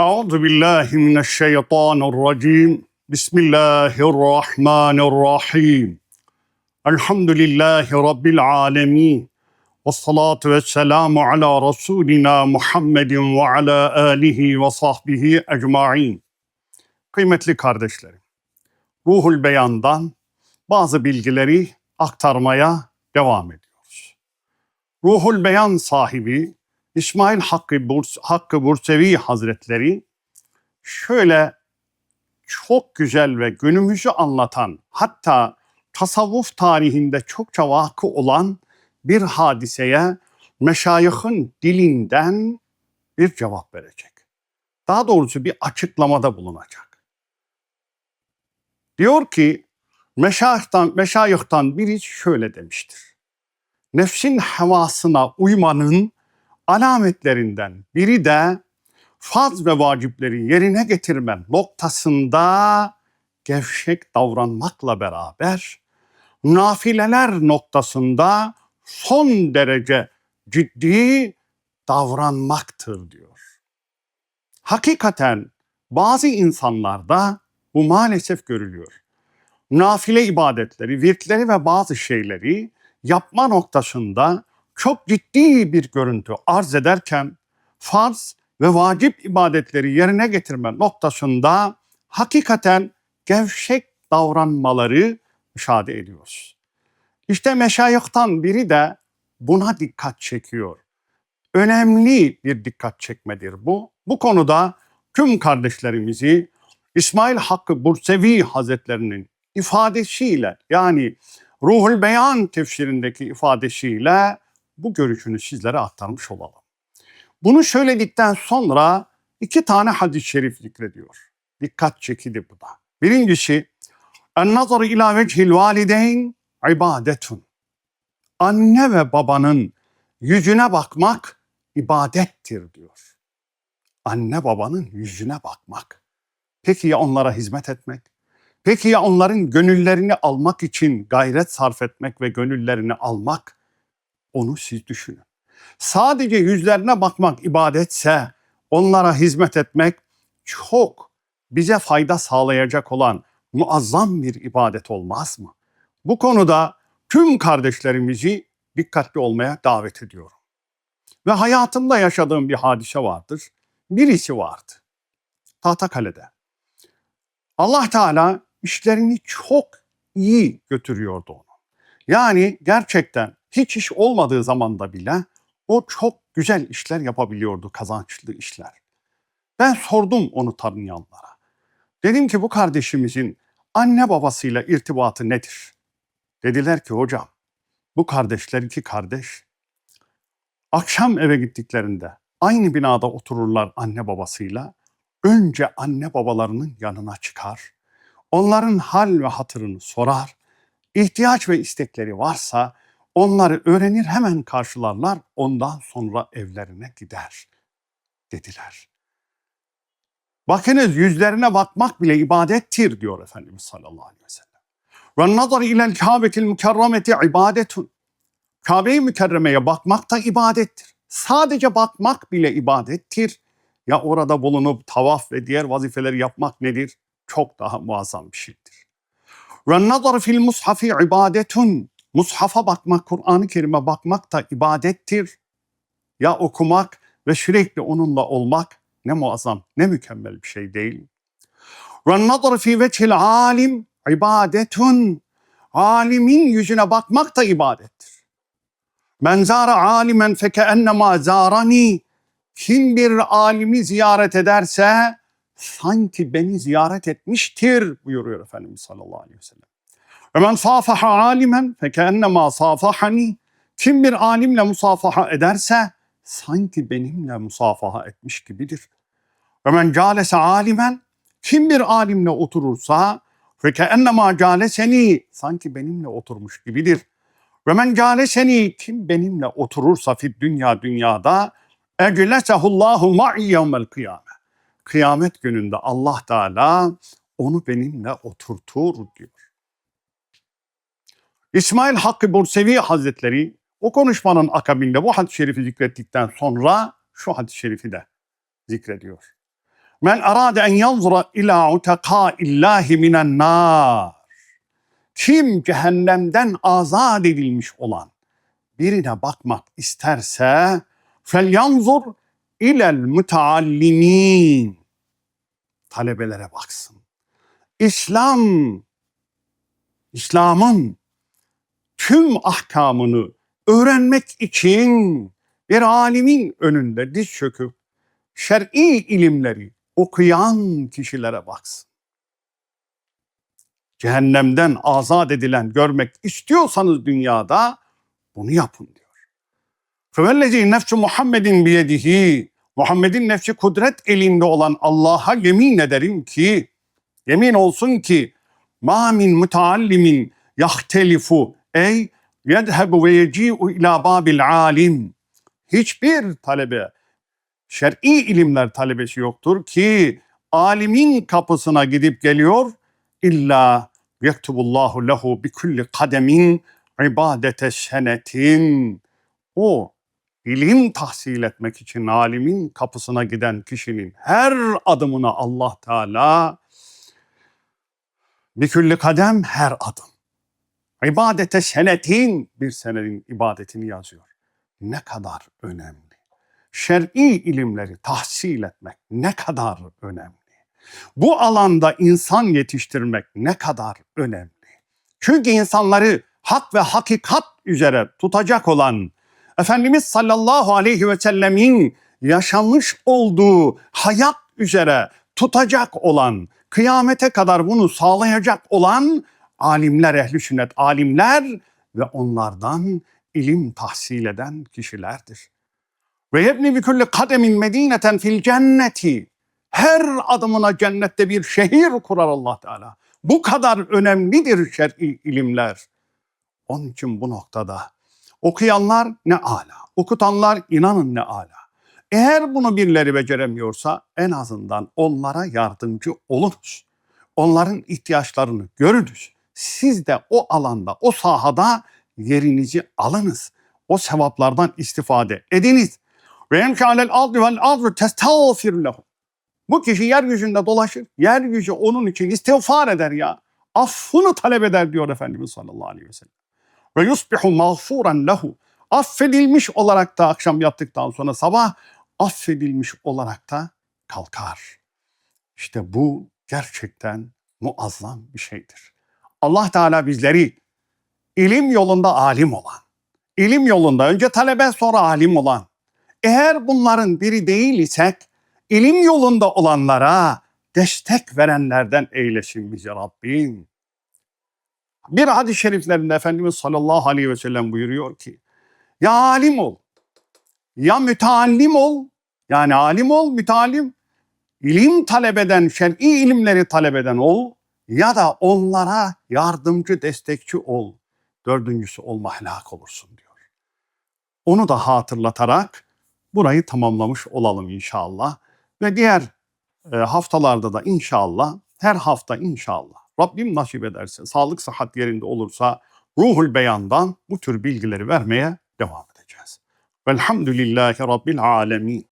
Euzu billahi mineşşeytanirracim. Bismillahirrahmanirrahim. Elhamdülillahi rabbil alamin. Ve salatu ve selamu ala Resulina Muhammedin ve ala alihi ve sahbihi ecmain. Kıymetli kardeşlerim, Ruhul Beyan'dan bazı bilgileri aktarmaya devam ediyoruz. Ruhul Beyan sahibi İsmail Hakkı, Burs, Hakkı Bursevi Hazretleri şöyle çok güzel ve günümüzü anlatan hatta tasavvuf tarihinde çokça vakı olan bir hadiseye meşayihın dilinden bir cevap verecek. Daha doğrusu bir açıklamada bulunacak. Diyor ki meşayihtan, meşayihtan biri şöyle demiştir. Nefsin hevasına uymanın alametlerinden biri de farz ve vacipleri yerine getirme noktasında gevşek davranmakla beraber nafileler noktasında son derece ciddi davranmaktır diyor. Hakikaten bazı insanlarda bu maalesef görülüyor. Nafile ibadetleri, virkleri ve bazı şeyleri yapma noktasında çok ciddi bir görüntü arz ederken farz ve vacip ibadetleri yerine getirme noktasında hakikaten gevşek davranmaları müşahede ediyoruz. İşte meşayihtan biri de buna dikkat çekiyor. Önemli bir dikkat çekmedir bu. Bu konuda tüm kardeşlerimizi İsmail Hakkı Bursevi Hazretlerinin ifadesiyle yani Ruhul Beyan tefsirindeki ifadesiyle bu görüşünü sizlere aktarmış olalım. Bunu söyledikten sonra iki tane hadis-i şerif zikrediyor. Dikkat çekidi bu da. Birincisi, En-nazar ila vechil valideyn ibadetun. Anne ve babanın yüzüne bakmak ibadettir diyor. Anne babanın yüzüne bakmak. Peki ya onlara hizmet etmek? Peki ya onların gönüllerini almak için gayret sarf etmek ve gönüllerini almak? Onu siz düşünün. Sadece yüzlerine bakmak ibadetse onlara hizmet etmek çok bize fayda sağlayacak olan muazzam bir ibadet olmaz mı? Bu konuda tüm kardeşlerimizi dikkatli olmaya davet ediyorum. Ve hayatımda yaşadığım bir hadise vardır. Birisi vardı. Tahtakale'de. Allah Teala işlerini çok iyi götürüyordu onu. Yani gerçekten hiç iş olmadığı zamanda bile o çok güzel işler yapabiliyordu, kazançlı işler. Ben sordum onu tanıyanlara. Dedim ki bu kardeşimizin anne babasıyla irtibatı nedir? Dediler ki hocam bu kardeşler iki kardeş akşam eve gittiklerinde aynı binada otururlar anne babasıyla. Önce anne babalarının yanına çıkar. Onların hal ve hatırını sorar. İhtiyaç ve istekleri varsa onları öğrenir hemen karşılarlar. Ondan sonra evlerine gider dediler. Bakınız yüzlerine bakmak bile ibadettir diyor Efendimiz sallallahu aleyhi ve sellem. Ve nazar ilel kâbetil mükerremeti ibadetun. Kabe-i Mükerreme'ye bakmak da ibadettir. Sadece bakmak bile ibadettir. Ya orada bulunup tavaf ve diğer vazifeleri yapmak nedir? Çok daha muazzam bir şeydir. Ve nazar fil mushafi ibadetun. Mushafa bakmak, Kur'an-ı Kerim'e bakmak da ibadettir. Ya okumak ve sürekli onunla olmak ne muazzam, ne mükemmel bir şey değil. Nazar fi vechil alim ibadetun. Alimin yüzüne bakmak da ibadettir. Men zara alimen feke ennema zarani. Kim bir alimi ziyaret ederse sanki beni ziyaret etmiştir buyuruyor Efendimiz sallallahu aleyhi ve sellem. Ve men safaha alimen fekennema safahani. Kim bir alimle musafaha ederse sanki benimle musafaha etmiş gibidir. Ve men calese alimen kim bir alimle oturursa fekennema caleseni sanki benimle oturmuş gibidir. Ve men caleseni kim benimle oturursa fi dünya dünyada eclesehullahu ma'i yevmel kıyame. Kıyamet gününde Allah Teala onu benimle oturtur diyor. İsmail Hakkı Bursevi Hazretleri o konuşmanın akabinde bu hadis-i şerifi zikrettikten sonra şu hadis-i şerifi de zikrediyor. Men arade en yanzura ila utaka illahi minen nar. Kim cehennemden azat edilmiş olan birine bakmak isterse fel yanzur ilel müteallimin. Talebelere baksın. İslam, İslam'ın tüm ahkamını öğrenmek için bir alimin önünde diz çöküp şer'i ilimleri okuyan kişilere baksın. Cehennemden azat edilen görmek istiyorsanız dünyada bunu yapın diyor. Fevellezi nefsu Muhammedin biyedihi Muhammed'in nefsi kudret elinde olan Allah'a yemin ederim ki yemin olsun ki ma min mutaallimin yahtelifu ey yedhebu ve yeci'u ila babil alim hiçbir talebe şer'i ilimler talebesi yoktur ki alimin kapısına gidip geliyor illa yektubullahu lehu bi kulli kademin ibadete senetin o ilim tahsil etmek için alimin kapısına giden kişinin her adımına Allah Teala bir külli kadem her adım. İbadete senetin bir senenin ibadetini yazıyor. Ne kadar önemli. Şer'i ilimleri tahsil etmek ne kadar önemli. Bu alanda insan yetiştirmek ne kadar önemli. Çünkü insanları hak ve hakikat üzere tutacak olan Efendimiz sallallahu aleyhi ve sellemin yaşamış olduğu hayat üzere tutacak olan, kıyamete kadar bunu sağlayacak olan alimler, ehli sünnet alimler ve onlardan ilim tahsil eden kişilerdir. Ve yebni bi kulli kademin medineten fil cenneti. Her adımına cennette bir şehir kurar Allah Teala. Bu kadar önemlidir şer'i ilimler. Onun için bu noktada okuyanlar ne ala, okutanlar inanın ne ala. Eğer bunu birileri beceremiyorsa en azından onlara yardımcı olunuz. Onların ihtiyaçlarını görünüz. Siz de o alanda, o sahada yerinizi alınız. O sevaplardan istifade ediniz. Ve emkânel ardı vel ardı testağfir lehu. Bu kişi yeryüzünde dolaşır. Yeryüzü onun için istiğfar eder ya. Affını talep eder diyor Efendimiz sallallahu aleyhi ve sellem. Ve yusbihu mağfuran lehu. Affedilmiş olarak da akşam yattıktan sonra sabah affedilmiş olarak da kalkar. İşte bu gerçekten muazzam bir şeydir. Allah Teala bizleri ilim yolunda alim olan, ilim yolunda önce talebe sonra alim olan, eğer bunların biri değil isek, ilim yolunda olanlara destek verenlerden eylesin bizi Rabbim. Bir hadis-i şeriflerinde Efendimiz sallallahu aleyhi ve sellem buyuruyor ki, ya alim ol, ya müteallim ol, yani alim ol, müteallim, ilim talep eden, şer'i ilimleri talep eden ol ya da onlara yardımcı, destekçi ol. Dördüncüsü olma helak olursun diyor. Onu da hatırlatarak burayı tamamlamış olalım inşallah. Ve diğer e, haftalarda da inşallah, her hafta inşallah Rabbim nasip ederse, sağlık sıhhat yerinde olursa ruhul beyandan bu tür bilgileri vermeye devam edeceğiz. Velhamdülillahi Rabbil alemin.